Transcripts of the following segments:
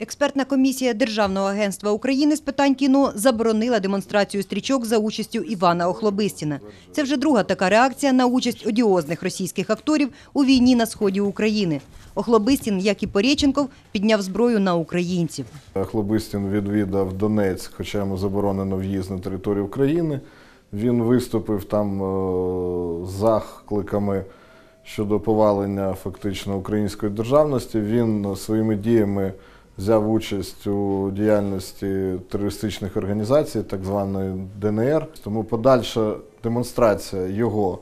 Експертна комісія Державного агентства України з питань кіно заборонила демонстрацію стрічок за участю Івана Охлобистіна. Це вже друга така реакція на участь одіозних російських акторів у війні на сході України. Охлобистін, як і Порєченков, підняв зброю на українців. Хлобистін відвідав Донецьк, хоча йому заборонено в'їзд на територію України. Він виступив там е, з закликами щодо повалення фактично української державності. Він своїми діями взяв участь у діяльності терористичних організацій, так званої ДНР. Тому подальша демонстрація його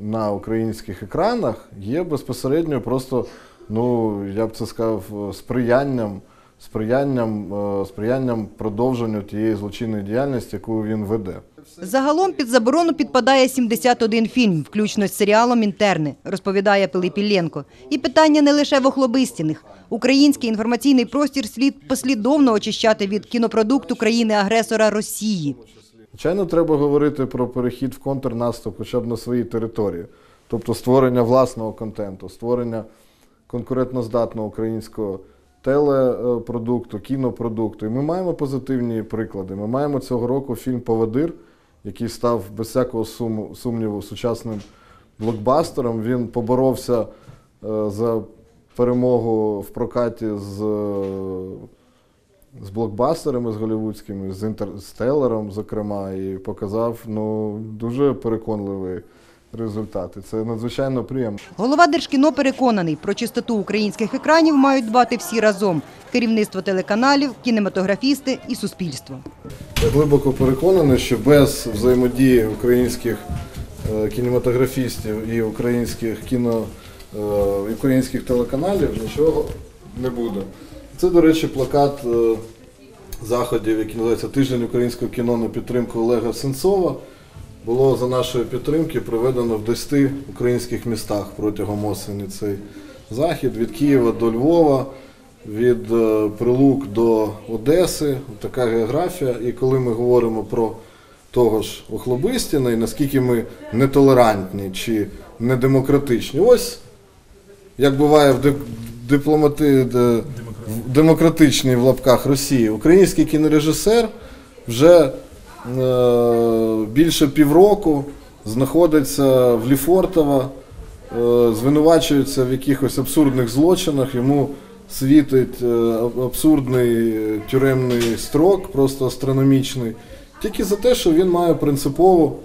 на українських екранах є безпосередньо просто, ну я б це сказав, сприянням, сприянням, е, сприянням продовженню тієї злочинної діяльності, яку він веде. Загалом під заборону підпадає 71 фільм, включно з серіалом «Інтерни», розповідає Пилипілленко. І питання не лише в Охлобистіних. Український інформаційний простір слід послідовно очищати від кінопродукту країни-агресора Росії. Звичайно, треба говорити про перехід в контрнаступ хоча б на своїй території, тобто створення власного контенту, створення конкурентноздатного українського телепродукту, кінопродукту. І ми маємо позитивні приклади. Ми маємо цього року фільм Поводир, який став без всякого сумніву сучасним блокбастером. Він поборовся е, за перемогу в прокаті з е, з блокбастерами з голівудськими, з інтерстелером, зокрема, і показав ну, дуже переконливий результат. Це надзвичайно приємно. Голова Держкіно переконаний, про чистоту українських екранів мають дбати всі разом – керівництво телеканалів, кінематографісти і суспільство. Я глибоко переконаний, що без взаємодії українських е, кінематографістів і українських кіно е, українських телеканалів нічого не буде. Це, до речі, плакат е, заходів, який називається Тиждень українського кіно на підтримку Олега Сенцова. Було за нашої підтримки проведено в 10 українських містах протягом осені цей захід від Києва до Львова, від е, Прилук до Одеси. Така географія. І коли ми говоримо про того ж Охлобистіна і наскільки ми нетолерантні чи недемократичні, ось як буває в дип- дипломати, в демократичній в лапках Росії, український кінорежисер вже е, більше півроку знаходиться в Ліфортово, е, звинувачується в якихось абсурдних злочинах, йому світить е, абсурдний тюремний строк, просто астрономічний, тільки за те, що він має принципову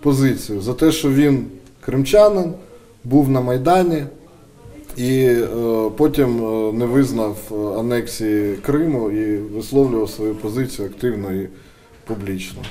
позицію, за те, що він кримчанин, був на Майдані і е, потім е, не визнав е, анексії Криму і висловлював свою позицію активно і публічно.